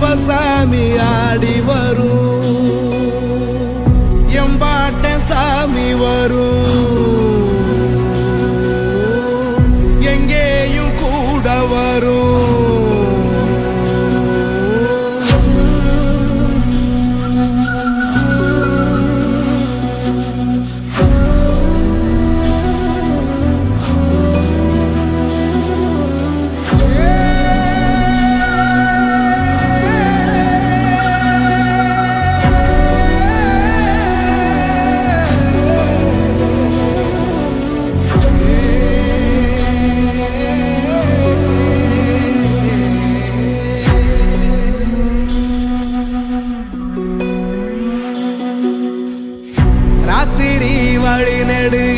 கருப்பசாமி ஆடி வரும். തിരി വഴി നെടുക